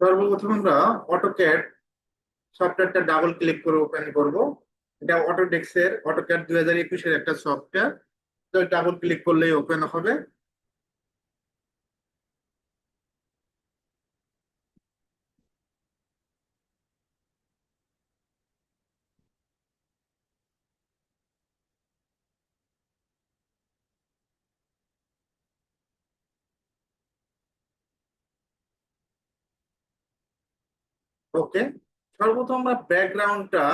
সর্বপ্রথম আমরা auto AutoCAD সফটওয়্যারটা ডাবল ক্লিক করে ওপেন করব। এটা অটোডেক্সের অটোক্যাড দুই হাজার একটা সফটওয়্যার ডাবল ক্লিক করলেই ওপেন হবে। ওকে সর্বপ্রথম আমরা ব্যাকগ্রাউন্ডটা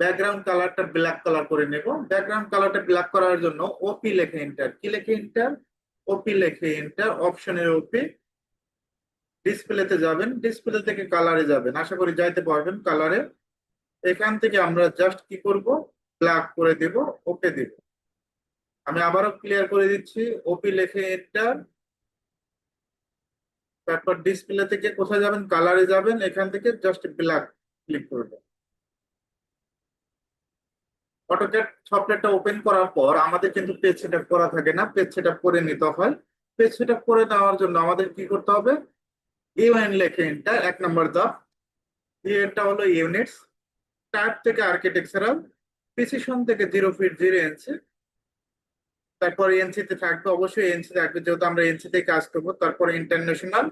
ব্যাকগ্রাউন্ড কালারটা ব্ল্যাক কালার করে নেব। ব্যাকগ্রাউন্ড কালারটা ব্ল্যাক করার জন্য ওপি লেখে এন্টার কি লেখে এন্টার ওপি লেখে এন্টার অপশনের ওপি ডিসপ্লেতে যাবেন। ডিসপ্লে থেকে কালারে যাবেন। আশা করি যাইতে পারবেন কালারে এখান থেকে আমরা জাস্ট কি করব? ব্ল্যাক করে দেব। ওকে দেব। আমি আবারও ক্লিয়ার করে দিচ্ছি। ওপি লেখে এন্টার তারপর ডিসপ্লে থেকে কোথায় যাবেন? কালারে যাবেন, এখান থেকে জাস্ট ব্ল্যাক ক্লিক করবেন অটোক্যাড সফটওয়্যারটা ওপেন করার পর আমাদের কিন্তু পেজ সেটআপ করা থাকে না। পেজ সেটআপ করে নিতে হয়। পেজ সেটআপ করে নেওয়ার জন্য আমাদের কি করতে হবে? ইউএন লেখে এটা এক নম্বর দাব ইউএনটা হলো ইউনিটস টাইপ থেকে আর্কিটেকচারাল প্রিসিশন থেকে জিরো ফিট জিরো ইঞ্চি তারপর এনসিতে থাকবে, অবশ্যই এনসি থাকবে, যেহেতু আমরা এনসিতে কাজ করব। তারপর ইন্টারন্যাশনাল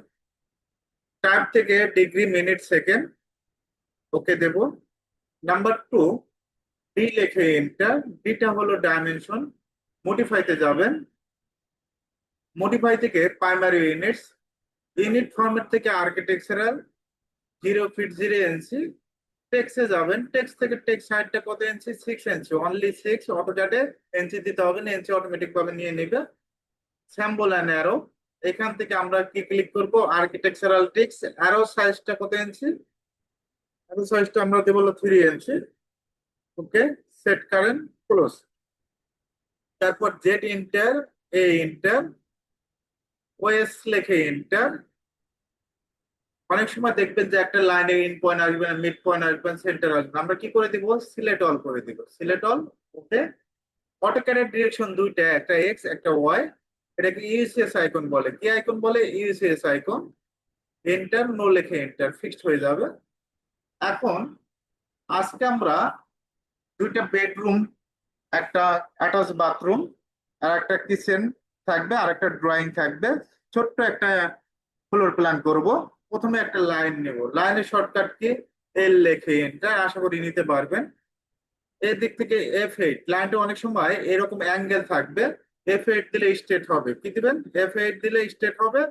টাইপ থেকে ডিগ্রি মিনিট সেকেন্ড ওকে দেব। নাম্বার টু ডি লেখে এন্টার ডিটা হলো ডাইমেনশন মডিফাইতে যাবেন। মডিফাই থেকে প্রাইমারি ইউনিটস ইউনিট ফরম্যাট থেকে architectural zero feet zero inch টেক্সে যাবেন টেক্স থেকে টেক্স হাইটটা কত inch six inch only six অটোক্যাডে inch দিতে হবে না ইঞ্চি অটোমেটিক ভাবে নিয়ে নেবে। স্যাম্বল অ্যান্ড অ্যারো এখান থেকে আমরা কি ক্লিক করব? আর্কিটেকচারাল টেক্স অ্যারো সাইজটা কত ইঞ্চি অ্যারো সাইজটা আমরা দেবো three inch okay set current close তারপর Z enter A enter OS লেখে ইন্টার অনেক সময় দেখবেন যে একটা লাইনে ইন পয়েন্ট আসবে না মিড পয়েন্ট আসবেন সেন্টার আসবে। আমরা কি করে দিব? সিলেক্ট অল করে দিব। সিলেক্ট অল ওকে অটোক্যাডের ডিরেকশন দুইটা, একটা এক্স একটা ওয়াই এটাকে ইউসিএস আইকন বলে। কি আইকন বলে? ইউসিএস আইকন এন্টার নো লেখে এন্টার ফিক্সড হয়ে যাবে। এখন, আজকে আমরা দুইটা বেডরুম একটা অ্যাটাচ বাথরুম আর একটা কিচেন থাকবে, আর একটা ড্রয়িং থাকবে। ছোট্ট একটা ফ্লোর প্ল্যান করব। প্রথমে একটা লাইন নেব। লাইনের শর্টকাট কি এল লেখে এন্টার আশা করি নিতে পারবেন। এর দিক থেকে এফ এইট লাইনটা অনেক সময় এরকম অ্যাঙ্গেল থাকবে। এফ এইট দিলে স্ট্রেট হবে। কি দিবেন? এফ এইট দিলে স্ট্রেট হবে,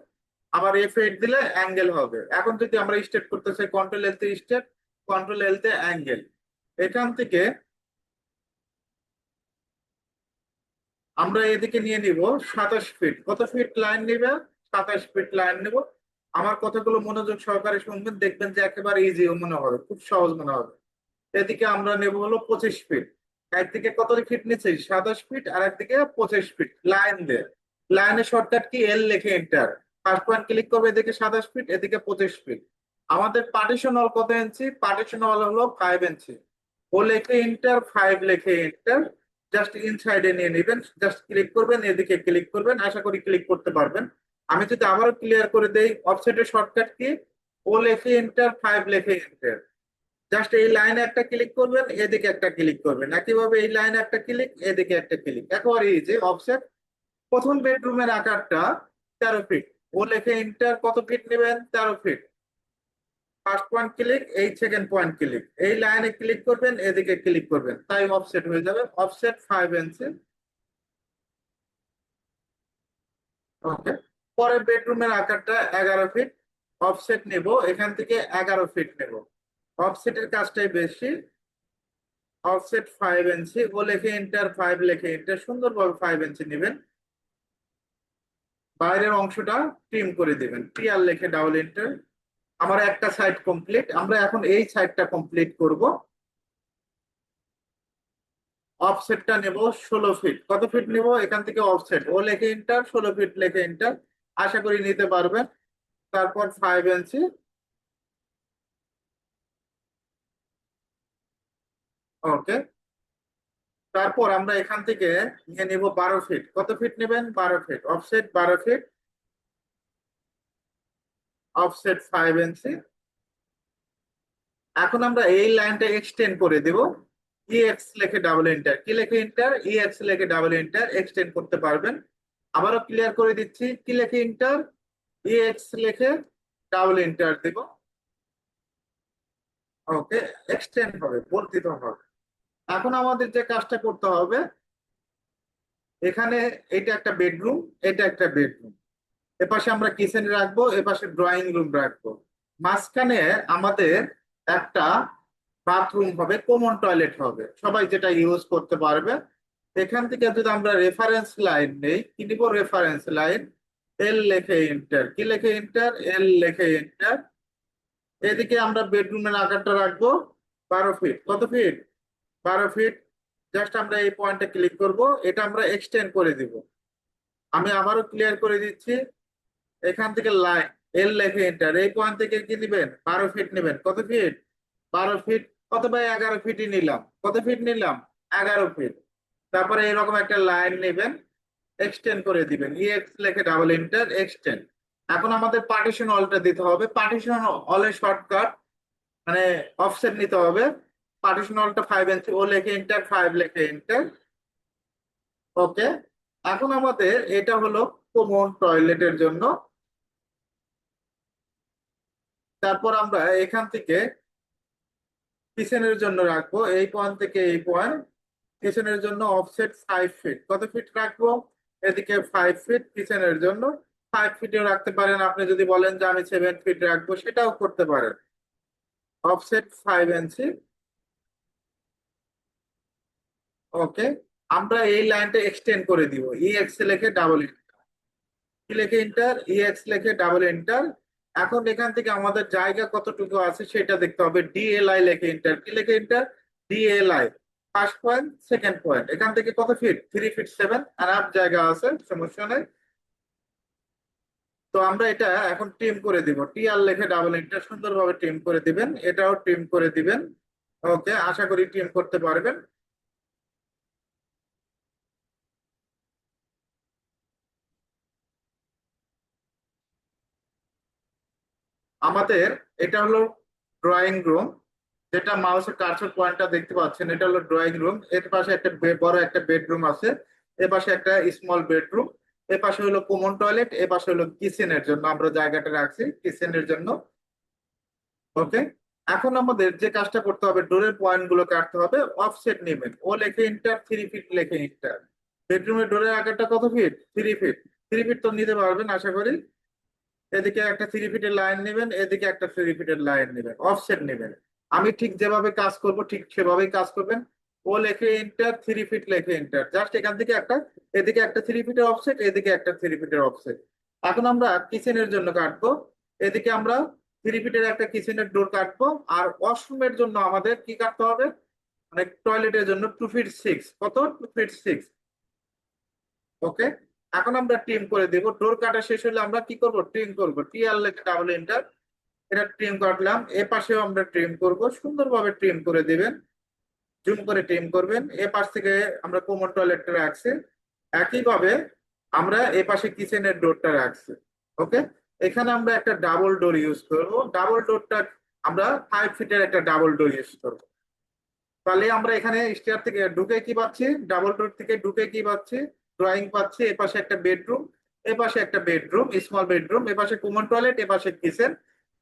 আবার এফ এইট দিলে অ্যাঙ্গেল হবে। এখন যদি আমরা স্ট্রেট করতে চাই কন্ট্রোল এল তে স্ট্রেট কন্ট্রোল এল তে অ্যাঙ্গেল এখান থেকে আমরা এদিকে নিয়ে নিব সাতাশ ফিট কত ফিট লাইন নিবে? সাতাশ ফিট লাইন নিব। আমার কথাগুলো মনোযোগ সহকারে শুনবেন, দেখবেন যে একেবারে ইজি মনে হবে, খুব সহজ মনে হবে। এদিকে আমরা নেব হলো পঁচিশ ফিট একদিকে কত ফিট নিচ্ছি? সাতাশ ফিট আর একদিকে পঁচিশ ফিট লাইন দিয়ে। লাইনের শর্টকাট কি এল লেখে এন্টার ফার্স্ট পয়েন্ট ক্লিক করবে এদিকে সাতাশ ফিট এদিকে পঁচিশ ফিট আমাদের পার্টিশন হল কত ইঞ্চি পার্টিশন হল হলো ফাইভ ইঞ্চি ও লেখে এন্টার ফাইভ লেখে এন্টার জাস্ট ইনসাইডে নিয়ে নেবেন। জাস্ট ক্লিক করবেন, এদিকে ক্লিক করবেন। আশা করি ক্লিক করতে পারবেন। আমি যদি আবারও ক্লিয়ার করে দেই অফসেটের শর্টকাট কি? ও লেখে এন্টার ফাইভ লেখে এন্টার জাস্ট এই লাইনে একটা ক্লিক করবেন, এদিকে একটা ক্লিক করবেন। একইভাবে এই লাইনে একটা ক্লিক এদিকে একটা ক্লিক একেবারে এই যে অফসেট প্রথম বেডরুমের আকারটা তেরো ফিট ও লেখে এন্টার কত ফিট নেবেন? তেরো ফিট ফার্স্ট পয়েন্ট ক্লিক এই সেকেন্ড পয়েন্ট ক্লিক এই লাইনে ক্লিক করবেন, এদিকে ক্লিক করবেন। তাই অফসেট হয়ে যাবে। অফসেট ফাইভ ইঞ্চি ওকে পরে বেডরুমের আকারটা এগারো ফিট অফসেট নেব, এখান থেকে এগারো ফিট নেব। অফসেটের কাজটাই বেশি অফসেট ফাইভ ইঞ্চি ও লেখে এন্টার ফাইভ লেখে এন্টার সুন্দরভাবে ফাইভ ইঞ্চি নেবেন। বাইরের অংশটা ট্রিম করে দিবেন টিআর লেখে ডাবল এন্টার আমার একটা সাইড কমপ্লিট আমরা এখন এই সাইডটা কমপ্লিট করব। অফসেটটা নেব ষোলো ফিট কত ফিট নেব? এখান থেকে অফসেট ও লেখে এন্টার ষোলো ফিট লেখে এন্টার আশা করি নিতে পারবেন তারপর ফাইভ ইঞ্চি ওকে তারপর আমরা এখান থেকে নিয়ে নিব বারো ফিট কত ফিট নেবেন? বারো ফিট অফসেট বারো ফিট অফসেট ফাইভ ইঞ্চি এখন আমরা এই লাইনটা এক্সটেন্ড করে দেব। ইএক্স লেখে ডাবল এন্টার কি লেখে এন্টার ইএক্স লেখে ডাবল এন্টার এক্সটেন্ড করতে পারবেন। আবারও ক্লিয়ার করে দিচ্ছি, কি লেখে এন্টার ইএক্স লেখে ডাবল ইন্টার দেব। ওকে এক্সটেন্ড হবে, বর্ধিত হবে। এখন আমাদের যে কাজটা করতে হবে, এখানে এটা একটা বেডরুম এটা একটা বেডরুম এপাশে আমরা কিচেন রাখব, এপাশে ড্রয়িং রুম রাখব। মাঝখানে আমাদের একটা বাথরুম হবে কমন টয়লেট হবে। সবাই যেটা ইউজ করতে পারবে এখান থেকে যদি আমরা রেফারেন্স লাইন নেই, কি নিব? রেফারেন্স লাইন এল লেখে ইন্টার কি লেখে ইন্টার এল লেখে ইন্টার এদিকে আমরা বেডরুমের আকারটা রাখব, বারো ফিট কত ফিট বারো ফিট জাস্ট আমরা এই পয়েন্টে ক্লিক করব, এটা আমরা এক্সটেন্ড করে দিব। আমি আবারও ক্লিয়ার করে দিচ্ছি। এখান থেকে লাইন এল লেখে এন্টার এই পয়েন্ট থেকে কি নেবেন? বারো ফিট নেবেন। কত ফিট বারো ফিট বাই এগারো ফিটই নিলাম। কত ফিট নিলাম? এগারো ফিট তারপরে এরকম একটা লাইন নেবেন এক্সটেন্ড করে দিবেন। ইএক্স লেখে ডাবল এন্টার এক্সটেন্ড এখন আমাদের পার্টিশন অলটা দিতে হবে। পার্টিশন অলের শর্টকাট মানে অফসেট নিতে হবে। পার্টিশন অলটা ফাইভ ইঞ্চি ও লেখে এন্টার ফাইভ লেখে এন্টার ওকে এখন আমাদের এটা হলো কমন টয়লেটের জন্য। তারপর আমরা এখান থেকে কিচেনের জন্য রাখব। এই পয়েন্ট থেকে এই পয়েন্ট কিচেনের জন্য অফসেট ফাইভ ফিট কত ফিট রাখব? এদিকে ফাইভ ফিট কিচেনের জন্য ফাইভ ফিটেও রাখতে পারেন। আপনি যদি বলেন যে আমি সেভেন ফিট রাখব, সেটাও করতে পারেন। অফসেট ফাইভ ইঞ্চি ওকে আমরা এই লাইনটা এক্সটেন্ড করে দিব। ইএক্স লেখে ডাবল এন্টার কি লেখে এন্টার ইএক্স লেখে ডাবল ইন্টার এখন এখান থেকে আমাদের জায়গা কতটুকু আছে সেটা দেখতে হবে। ডিএলআই লেখে ইন্টার কি লেখে enter DLI first point second point এখান থেকে কত ফিট থ্রি ফিট সেভেন আর আপ জায়গা আছে, সমস্যা নেই। তো আমরা এটা এখন টিম করে দিব। টি আর লেখে ডাবল এন্টার সুন্দরভাবে টিম করে দিবেন। এটাও টিম করে দিবেন। ওকে আশা করি টিম করতে পারবেন। আমাদের এটা হলো ড্রয়িং রুম যেটা মাউসের কার্সর পয়েন্টটা দেখতে পাচ্ছেন, এটা হলো ড্রয়িং রুম এর পাশে একটা বড় একটা বেডরুম আছে। এ পাশে একটা স্মল বেডরুম এ পাশে হলো কমন টয়লেট এ পাশে হলো কিচেনের জন্য আমরা জায়গাটা রাখছি কিচেনের জন্য। ওকে এখন আমাদের যে কাজটা করতে হবে ডোরের পয়েন্টগুলো কাটতে হবে অফসেট নেবেন। ও লেখে ইন্টার থ্রি ফিট লেখে ইন্টার বেডরুমের ডোরের আকারটা কত feet three feet three feet তো নিতে পারবেন, আশা করি। এদিকে একটা থ্রি ফিটের লাইন নেবেন, এদিকে একটা থ্রি ফিটের লাইন নেবেন। অফসেট নেবেন। আমি ঠিক যেভাবে কাজ করব, ঠিক সেভাবেই কাজ করবেন। ও লেখে এন্টার থ্রি ফিট লেখে এন্টার জাস্ট এখান থেকে একটা, এদিকে একটা থ্রি ফিটের অফসেট এদিকে একটা থ্রি ফিটের অফসেট এখন আমরা কিচেনের জন্য কাটবো। এদিকে আমরা থ্রি ফিটের একটা কিচেনের ডোর কাটবো। আর ওয়াশরুমের জন্য আমাদের কি কাটতে হবে? মানে টয়লেটের জন্য টু ফিট সিক্স কত? টু ফিট সিক্স ওকে এখন আমরা টিম করে দেব। ডোর কাটা শেষ হলে আমরা কি করব? টিম করব। টি আর লেখে ডাবল এন্টার এটা ট্রিম কাটলাম, এ পাশেও আমরা ট্রিম করব, সুন্দরভাবে ট্রিম করে দিবেন। জুম করে ট্রিম করবেন, এ পাশ থেকে আমরা কমন টয়লেটটা রাখছি। একইভাবে আমরা এ পাশে কিচেনের ডোরটা রাখছি ওকে এখানে আমরা একটা ডাবল ডোর ইউজ করব। ডাবল ডোরটা আমরা ফাইভ ফিটের একটা ডাবল ডোর ইউজ করব। তাহলে আমরা এখানে স্টেয়ার থেকে ঢুকে কি পাচ্ছি? ডাবল ডোর থেকে ঢুকে কি পাচ্ছি? ড্রয়িং পাচ্ছি, এ পাশে একটা বেডরুম এ পাশে একটা বেডরুম স্মল বেডরুম এ পাশে কমন টয়লেট এ পাশে কিচেন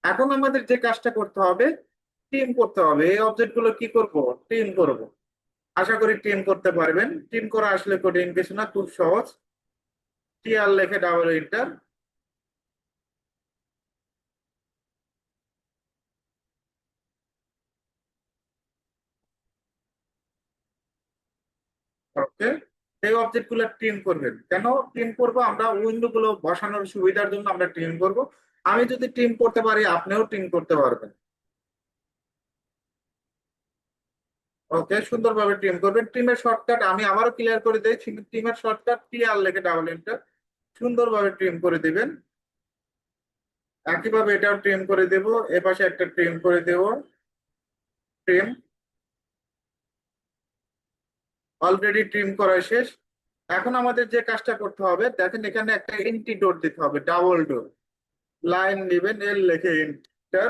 এখন আমাদের যে কাজটা করতে হবে টিম করতে হবে। এই অবজেক্টগুলো কি করব? টিম করব। আশা করি টিম করতে পারবেন। টিম করা আসলে কঠিন কিছু না, খুব সহজ। টি আর লেখে ডাবল ইন্টার এই অবজেক্ট ট্রিম করবেন। কেন? ট্রিম করব আমরা উইন্ডো গুলো বসানোর সুবিধার জন্য আমরা ট্রিম করব। আমি যদি ট্রিম করতে পারি, আপনিও ট্রিম করতে পারবেন। ওকে সুন্দরভাবে ট্রিম করবেন। টিমের শর্টকাট আমি আবারও ক্লিয়ার করে দিই টিমের শর্টকাট আর লেখে ডাবল এন্টার সুন্দরভাবে ট্রিম করে দিবেন। একইভাবে এটাও ট্রিম করে দেব। এ পাশে একটা ট্রিম করে দেব। ট্রিম অলরেডি ট্রিম করা শেষ। এখন আমাদের যে কাজটা করতে হবে, দেখেন এখানে একটা এন্টি ডোর দিতে হবে ডাবল ডোর লাইন নেবেন এল লিখে এন্টার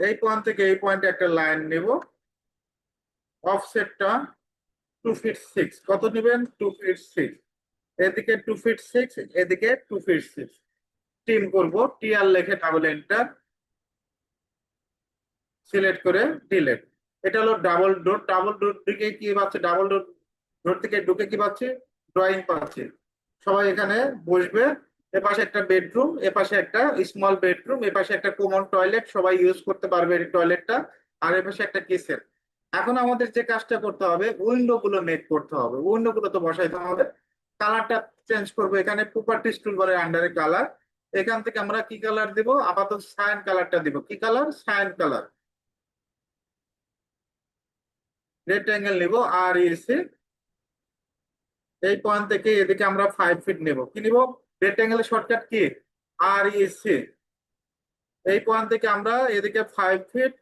এই পয়েন্ট থেকে এই পয়েন্টে একটা লাইন নেব। অফসেটটা টু ফিট সিক্স কত নেবেন? টু ফিট সিক্স এদিকে টু ফিট সিক্স এদিকে টু ফিট সিক্স টিম করব টিআর লিখে ডাবল এন্টার সিলেক্ট করে ডিলেট এটা হলো ডাবল ডোর ডাবল ডোর দিকে কি পাচ্ছে? ডাবল ডোর ডোর থেকে ঢুকে কি পাচ্ছে? ড্রয়িং পাচ্ছে। সবাই এখানে বসবে। এপাশে একটা বেডরুম এপাশে একটা স্মল বেডরুম এপাশে একটা কমন টয়লেট সবাই ইউজ করতে পারবে টয়লেটটা আর এপাশে একটা কিচেন এখন আমাদের যে কাজটা করতে হবে উইন্ডো গুলো মেক করতে হবে। উইন্ডো গুলো তো বসাইতে হবে। কালারটা চেঞ্জ করব। এখানে প্রপার্টি প্রপার্টিস বলে আন্ডারে কালার এখান থেকে আমরা কি কালার দিব? আপাতত সায়ান কালারটা দিব। কি কালার সায়ান কালার রেক্টাঙ্গেল নিব, আর এসে এই পয়েন্ট থেকে এদিকে আমরা ফাইভ ফিট নেব। কি নিব? রেক্টাঙ্গেলের শর্টকাট কি? আর এসে এই পয়েন্ট থেকে আমরা এদিকে ফাইভ ফিট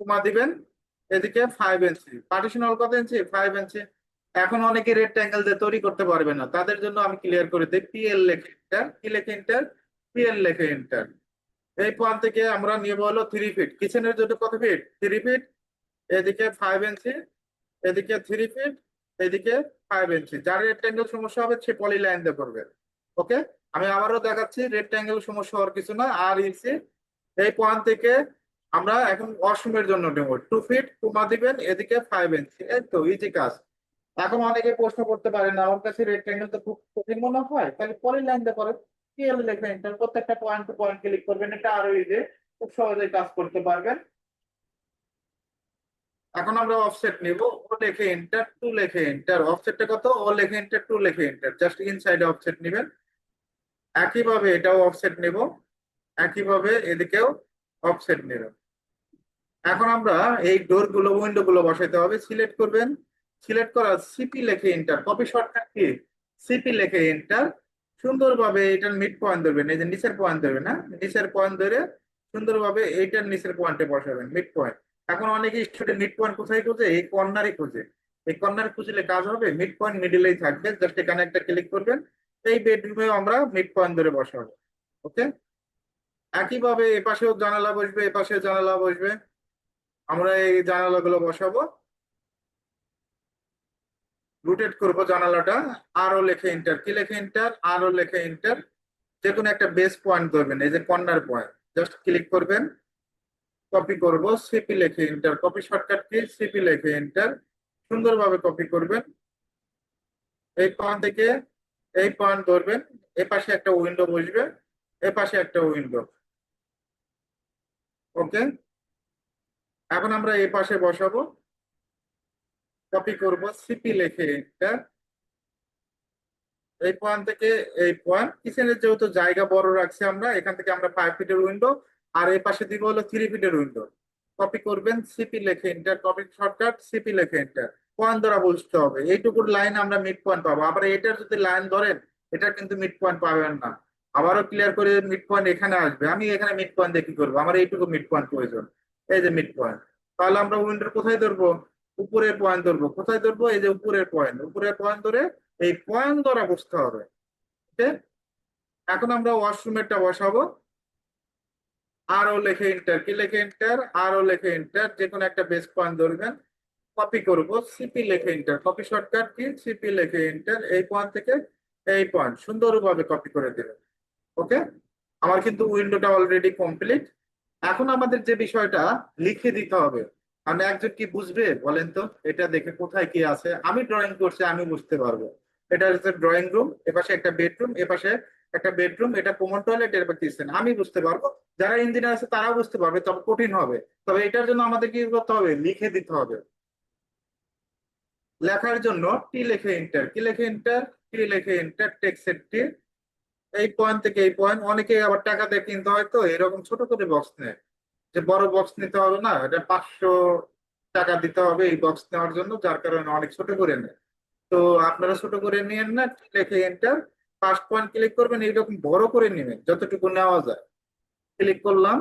কমা দিবেন, এদিকে ফাইভ ইঞ্চি পার্টিশন হল কত ইঞ্চি ফাইভ ইঞ্চি এখন অনেকে রেক্টাঙ্গেল দিয়ে তৈরি করতে পারবে না। তাদের জন্য আমি ক্লিয়ার করে দিই পিএল লেখে ইন্টার কি লেখে এন্টার পিএল লেখে এন্টার এই পয়েন্ট থেকে আমরা নিয়ে হলো থ্রি ফিট কিচেনের জন্য কত ফিট থ্রি ফিট এদিকে ফাইভ ইঞ্চি এদিকে থ্রি ফিট এদিকে ফাইভ ইঞ্চি যার রেক্টাঙ্গেল সমস্যা হবে, সে পলি লাইন দিয়ে করবে ওকে? আমি আবারও দেখাচ্ছি রেক্টাঙ্গেল সমস্যা হওয়ার কিছু না, আর ইসি এই পয়েন্ট থেকে আমরা এখন ওয়াশরুমের জন্য নেব। টু ফিট কমা দিবেন, এদিকে ফাইভ ইঞ্চি এই তো ইজি কাজ। এখন অনেকে প্রশ্ন করতে পারেন আমার কাছে রেক্টাঙ্গেল তো খুব কঠিন মনে হয়, তাহলে পলি লাইন দিয়ে করেন পিএল লেখা এন্টার প্রত্যেকটা পয়েন্ট টু পয়েন্ট ক্লিক করবেন, এটা আরও ইজি খুব সহজেই কাজ করতে পারবেন। এখন আমরা অফসেট নিব, ও লেখে এন্টার টু লেখে এন্টার অফসেটটা কত? ও লেখে এন্টার টু লেখে এন্টার জাস্ট ইনসাইডে অফসেট নেবেন। একইভাবে এটাও অফসেট নেব, একইভাবে এদিকেও অফসেট নেব। এখন আমরা এই ডোরগুলো উইন্ডো গুলো বসাইতে হবে সিলেক্ট করবেন। সিলেক্ট করা সিপি লেখে enter copy shortcut key CP লেখে এন্টার সুন্দরভাবে এটার মিড পয়েন্ট ধরবেন, এই যে নিচের পয়েন্ট ধরবেন না নিচের পয়েন্ট ধরে সুন্দরভাবে এইটার নিচের পয়েন্টে বসাবেন মিড পয়েন্ট এখন অনেকে স্টুডেন্ট মিড পয়েন্ট কোথায় খোঁজে? এই কর্নারই খোঁজে। এই কর্নার খুঁজলে কাজ হবে মিড পয়েন্ট মিডিলেই থাকবে। জাস্ট এখানে একটা ক্লিক করবেন। এই বেডরুমেও আমরা মিড পয়েন্ট ধরে বসাবো ওকে একইভাবে এপাশেও জানালা বসবে, এপাশেও জানালা বসবে, আমরা এই জানালাগুলো বসাবো। রোটেট করব জানালাটা আরও লেখে ইন্টার কি লেখে ইন্টার আরও লেখে ইন্টার যে কোনো একটা বেস পয়েন্ট ধরবেন, এই যে কর্নার পয়েন্ট জাস্ট ক্লিক করবেন কপি করব সিপি লেখে enter copy shortcut key? CP লেখে ইন্টার সুন্দরভাবে কপি করবেন। এই পয়েন্ট থেকে এই পয়েন্ট ধরবেন, এ পাশে একটা উইন্ডো বসবে, এ পাশে একটা উইন্ডো ওকে এখন আমরা এই পাশে বসাবো। কপি করব সিপি লেখে এই পয়েন্ট থেকে এই পয়েন্ট কিচেনের যেহেতু জায়গা বড় রাখছি আমরা, এখান থেকে আমরা ফাইভ ফিটের উইন্ডো আর এই পাশে দিব হলো থ্রি ফিটের উইন্ডো কপি করবেন সিপি লেখে এন্টার কপি শর্টকাট সিপি লেখে এন্টার পয়েন্ট ধরা বুঝতে হবে। এইটুকুর লাইন আমরা মিড পয়েন্ট পাবো। আবার এটার যদি লাইন ধরেন এটা কিন্তু মিড পয়েন্ট পাবেন না। আবারও ক্লিয়ার করে মিড পয়েন্ট এখানে আসবে। আমি এখানে মিড পয়েন্ট দিয়ে কি করব? আমার এইটুকু মিড পয়েন্ট প্রয়োজন। এই যে মিড পয়েন্ট তাহলে আমরা উইন্ডোর কোথায় ধরবো? উপরের পয়েন্ট ধরবো। কোথায় ধরবো? এই যে উপরের পয়েন্ট উপরের পয়েন্ট ধরে এই পয়েন্ট ধরা বুঝতে হবে। এখন আমরা ওয়াশরুমেরটা বসাবো। আরও লেখে এন্টার কি লেখে এন্টার আরও লেখে এন্টার যে কোনো একটা বেস পয়েন্ট ধরবেন। কপি করব সিপি লেখে enter copy shortcut key CP লেখে এন্টার এই পয়েন্ট থেকে এই পয়েন্ট সুন্দরভাবে কপি করে দেবেন ওকে আমার কিন্তু উইন্ডোটা অলরেডি কমপ্লিট এখন আমাদের যে বিষয়টা লিখে দিতে হবে মানে একজন কি বুঝবে, বলেন তো? এটা দেখে কোথায় কি আছে? আমি ড্রয়িং করছি, আমি বুঝতে পারব। এটা হচ্ছে ড্রয়িং রুম এপাশে একটা বেডরুম এপাশে একটা বেডরুম এটা কমন টয়লেট এর কিচেন আমি বুঝতে পারব, যারা ইঞ্জিনিয়ার আছে তারাও বুঝতে পারবে, তবে কঠিন হবে। তবে এটার জন্য আমাদের কি করতে হবে? লিখে দিতে হবে। লেখার জন্য টি লেখে এন্টার কি লেখে এন্টার টি লেখে এন্টার টেক্সের টি এই পয়েন্ট থেকে এই পয়েন্ট অনেকে আবার টাকা দিয়ে কিনতে হয় তো, এরকম ছোট করে বক্স নেয়। যে বড় বক্স নিতে হবে না, এটা পাঁচশো টাকা দিতে হবে এই বক্স নেওয়ার জন্য, যার কারণে অনেক ছোট করে নেয়। তো আপনারা ছোট করে নিয়েন না টি লেখে এন্টার ফার্স্ট পয়েন্ট ক্লিক করবেন, এইরকম বড় করে নেবেন, যতটুকু নেওয়া যায়। ক্লিক করলাম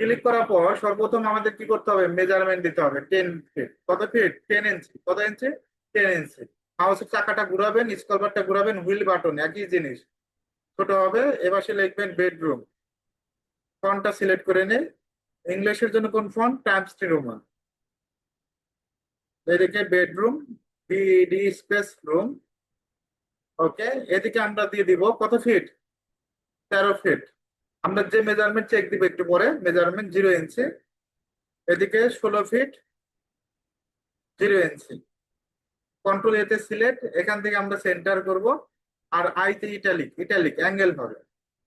ক্লিক করার পর সর্বপ্রথম আমাদের কি করতে হবে? মেজারমেন্ট দিতে হবে। টেন ফিট কত ফিট টেন ইঞ্চি কত ইঞ্চি টেন ইঞ্চি মাউসের চাকাটা ঘুরাবেন স্কলবারটা ঘুরাবেন হুইল বাটন একই জিনিস। ছোট হবে, এবার সে লিখবেন বেডরুম ফন্টটা সিলেক্ট করে নে। ইংলিশের জন্য কোন ফন্ট টাইমস রোমান এদিকে bedroom D D space room okay এদিকে আমরা দিয়ে দিব কত ফিট তেরো ফিট আমরা যে মেজারমেন্ট চেক দিব একটু পরে মেজারমেন্ট জিরো ইঞ্চি এদিকে ষোলো ফিট জিরো ইঞ্চি কন্ট্রোল এতে সিলেক্ট এখান থেকে আমরা সেন্টার করব, আর আইতে ইটালিক ইটালিক অ্যাঙ্গেল হবে।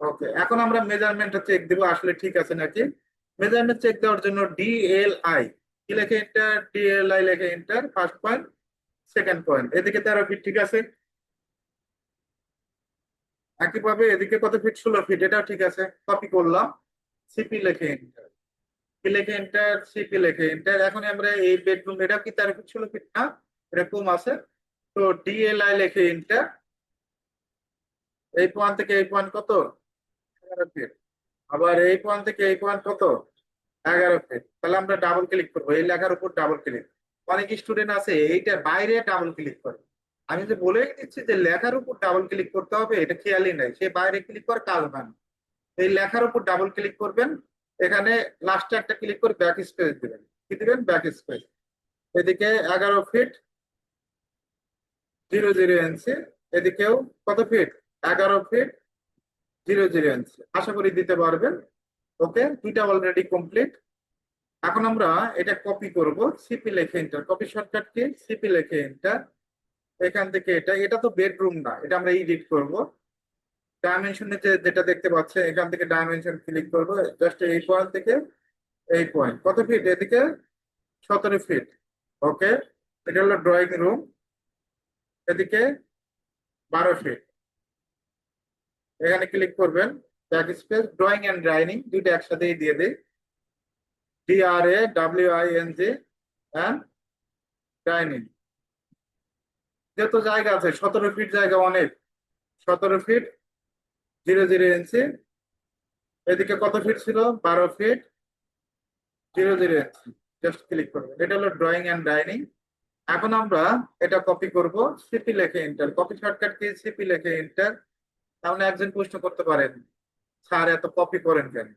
ওকে এখন আমরা মেজারমেন্টটা চেক দিব, আসলে ঠিক আছে নাকি? মেজারমেন্ট চেক দেওয়ার জন্য ডিএলআই কি লেখে এন্টার ডিএলআই লেখে enter first point second point এদিকে তেরো ফিট ঠিক আছে? একইভাবে এদিকে কত ফিট ষোলো ফিট এটাও ঠিক আছে। কপি করলাম। সিপি লেখে এন্টার কি লেখে এন্টার সিপি লেখে এন্টার এখন আমরা এই বেডরুম এটা কি তেরো ফিট ষোলো ফিট না? এরকম আছে। তো ডিএলআই লেখে এন্টার এই পয়েন্ট থেকে এই পয়েন্ট কত? এগারো ফিট আবার এই পয়েন্ট থেকে এই পয়েন্ট কত? এগারো ফিট তাহলে আমরা ডাবল ক্লিক করব। এই লেখার উপর ডাবল ক্লিক অনেক স্টুডেন্ট আছে এইটা বাইরে ডাবল ক্লিক করে। আমি যে বলেই দিচ্ছি যে লেখার উপর ডাবল ক্লিক করতে হবে, এটা খেয়ালই নাই। সে বাইরে ক্লিক করে কাজ হয় এই লেখার উপর ডাবল ক্লিক করবেন, এখানে লাস্টে একটা ক্লিক করে ব্যাক স্পেস দিবেন। কি দিবেন? ব্যাক স্পেস এদিকে এগারো ফিট জিরো জিরো ইঞ্চি এদিকেও কত ফিট এগারো ফিট জিরো জিরো ইঞ্চি আশা করি দিতে পারবেন। ওকে? দুইটা অলরেডি কমপ্লিট এখন আমরা এটা কপি করব। সিপি লেখে enter copy shortcut key? CP লেখে এন্টার এখান থেকে এটা এটা তো বেডরুম না, এটা আমরা এডিট করব। ডাইমেনশনে যেটা দেখতে পাচ্ছেন, এখান থেকে ডাইমেনশন ক্লিক করব জাস্ট এই পয়েন্ট থেকে এই পয়েন্ট কত ফিট এদিকে সতেরো ফিট ওকে এটা হলো ড্রয়িং রুম এদিকে বারো ফিট এখানে ক্লিক করবেন back space drawing and dining দুইটা একসাথেই দিয়ে দিই। DR A W I N G and dining যেহেতু জায়গা আছে, সতেরো ফিট জায়গা অনেক। সতেরো ফিট জিরো জিরো ইঞ্চি এদিকে কত ফিট ছিল? বারো feet zero zero inch just click করবেন। এটা হলো ড্রয়িং অ্যান্ড ডাইনিং এখন আমরা এটা কপি করব। সিপি লেখে enter copy shortcut key? CP লেখে এন্টার তাহলে একজন প্রশ্ন করতে পারেন, স্যার, এত কপি করেন কেন?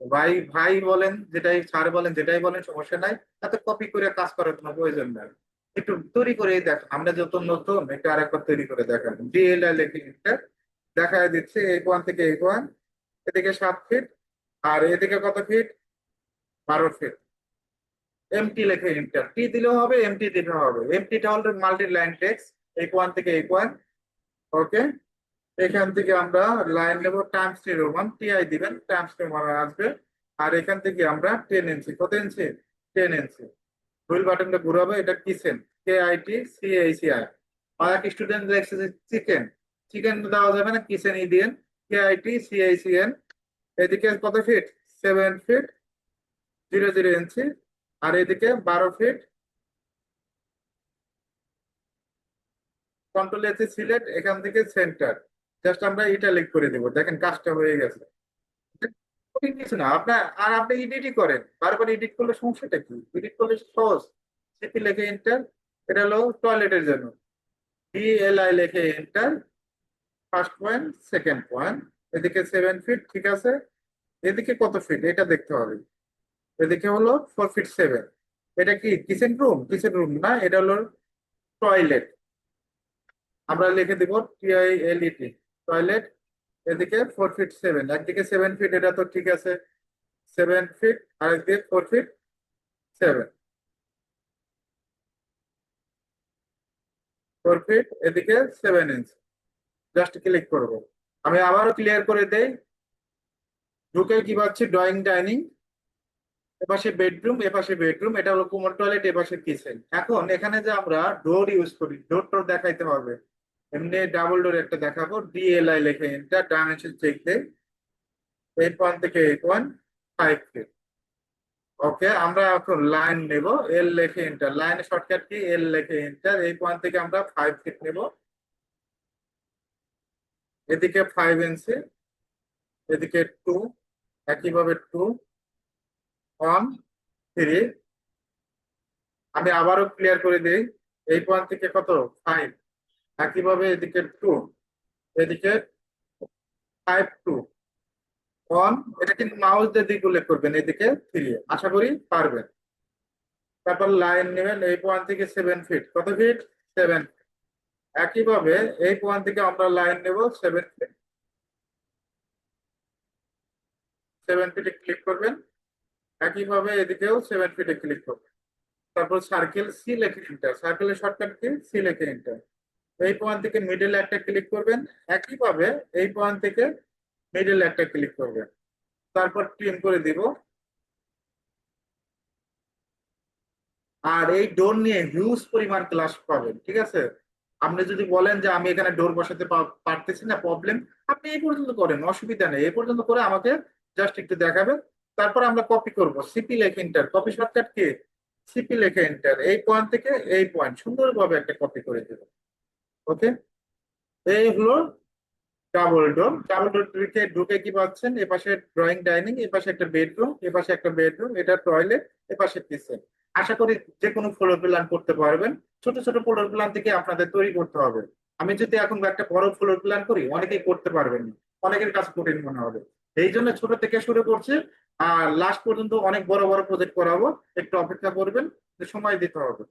ভাই ভাই বলেন, যেটাই, স্যার বলেন, যেটাই বলেন, সমস্যা নাই। এত কপি করে কাজ করার কোনো প্রয়োজন নাই। একটু তৈরি করে দেখান আমরা যত নতুন এটা আরেকবার তৈরি করে দেখান ডিএলআই লেখে এন্টার দেখা দিচ্ছে এই পয়েন্ট থেকে এই পয়েন্ট এদিকে সাত ফিট আর এদিকে কত ফিট বারো ফিট এমটি লেখে এন্টার টি দিলেও হবে? এমটি দিতে হবে। এমটিটা হলো মাল্টি লাইন টেক্স এই পয়েন্ট থেকে এই পয়েন্ট ওকে এখান থেকে আমরা লাইন নেব টাইমস টি রোমান টিআই দিবেন টাইমস টি রোমান আসবে। আর এখান থেকে আমরা টেন ইঞ্চি কত ইঞ্চি টেন ইঞ্চি হুইল বাটনটা ঘুরাবে, এটা kitchen K I T C I C আর এক স্টুডেন্ট দেখছে যে চিকেন চিকেন দেওয়া যাবে না কিচেনই দিন K I T C I C N এদিকে কত feet seven feet zero zero inch আর এদিকে বারো ফিট কন্ট্রোল এসে সিলেক্ট এখান থেকে সেন্টার জাস্ট আমরা এটা ইটালিক করে দেবো। দেখেন কাজটা হয়ে গেছে। কিছু না। আপনার আর আপনি এডিটই করেন। বারবার এডিট করলে সমস্যাটা কি? এডিট করলে সহজ। সিপি লেখে এন্টার এটা হলো টয়লেটের জন্য। ডিএলআই লেখে enter first point second point এদিকে সেভেন ফিট ঠিক আছে? এদিকে কত ফিট এটা দেখতে হবে। এদিকে হলো ফোর ফিট সেভেন এটা কি? কিচেন রুম কিচেন রুম না, এটা হলো টয়লেট আমরা লিখে দিব T I L E T toilet এদিকে ফোর ফিট সেভেন একদিকে সেভেন ফিট এটা তো ঠিক আছে। সেভেন ফিট আর একদিকে four feet seven four feet এদিকে সেভেন ইঞ্চ জাস্ট ক্লিক করব। আমি আবারও ক্লিয়ার করে দেই। ঢুকে কি পাচ্ছি? ড্রয়িং ডাইনিং এপাশে বেডরুম এপাশে বেডরুম এটা হলো কুমার টয়লেট এপাশে কিচেন এখন এখানে যে আমরা ডোর ইউজ করি ডোর টোর দেখাইতে হবে। এমনি ডাবল ডোর একটা দেখাবো ডিএলআই লেখে এন্টার ডাইমেনশন চেক দেই এইট ওয়ান থেকে eight one five feet okay আমরা এখন লাইন নেব এল লেখে এন্টার লাইনের শর্টকাট কি? এল লেখে এন্টার এই পয়েন্ট থেকে আমরা ফাইভ ফিট নেব। এদিকে ফাইভ ইঞ্চি এদিকে টু একইভাবে টু ওয়ান থ্রি আমি আবারও ক্লিয়ার করে দিই এই পয়েন্ট থেকে কত? ফাইভ একইভাবে এদিকে টু এদিকে ফাইভ টু ওয়ান এটা কিন্তু মাউস দিয়ে দিকে উল্লেখ করবেন এদিকে থ্রি আশা করি পারবেন। তারপর লাইন নেবেন, এই পয়েন্ট থেকে সেভেন ফিট কত ফিট সেভেন একইভাবে এই পয়েন্ট থেকে আমরা লাইন নেব সেভেন ফিট সেভেন ফিটে ক্লিক করবেন। একইভাবে এদিকেও সেভেন ফিটে ক্লিক করবেন। তারপর সার্কেল সি লেখে এন্টার সার্কেলের শর্টকাট কি? সি লেখে এন্টার এই পয়েন্ট থেকে মিডল একটা ক্লিক করবেন। একইভাবে এই পয়েন্ট থেকে মিডল একটা ক্লিক করবেন। তারপর ট্রিম করে দিব। আর এই ডোর নিয়ে হিউজ পরিমাণ ক্লাস পাবেন, ঠিক আছে? আপনি যদি বলেন যে আমি এখানে ডোর বসাতে পারতেছি না প্রবলেম আপনি এই পর্যন্ত করেন, অসুবিধা নেই। এই পর্যন্ত করে আমাকে জাস্ট একটু দেখাবেন। তারপর আমরা কপি করব। সিপি লেখে enter copy shortcut key? CP লেখে এন্টার এই পয়েন্ট থেকে এই পয়েন্ট সুন্দরভাবে একটা কপি করে দেব। ওকে? এই হলো ডাবল ডোর ডাবল ডোর ঢুকে ঢুকে কি পাচ্ছেন? এ পাশে ড্রয়িং ডাইনিং এ পাশে একটা বেডরুম এ পাশে একটা বেডরুম এটা টয়লেট এ পাশে কিচেন আশা করি যে কোনো ফ্লোর প্ল্যান করতে পারবেন। ছোট ছোট ফ্লোর প্ল্যান থেকে আপনাদের তৈরি করতে হবে। আমি যদি এখন একটা বড় ফ্লোর প্ল্যান করি, অনেকেই করতে পারবেন অনেকের কাছে কঠিন মনে হবে। এই জন্য ছোট থেকে শুরু করছে। আর লাস্ট পর্যন্ত অনেক বড় বড় প্রজেক্ট করাবো। একটু অপেক্ষা করবেন সময় দিতে হবে।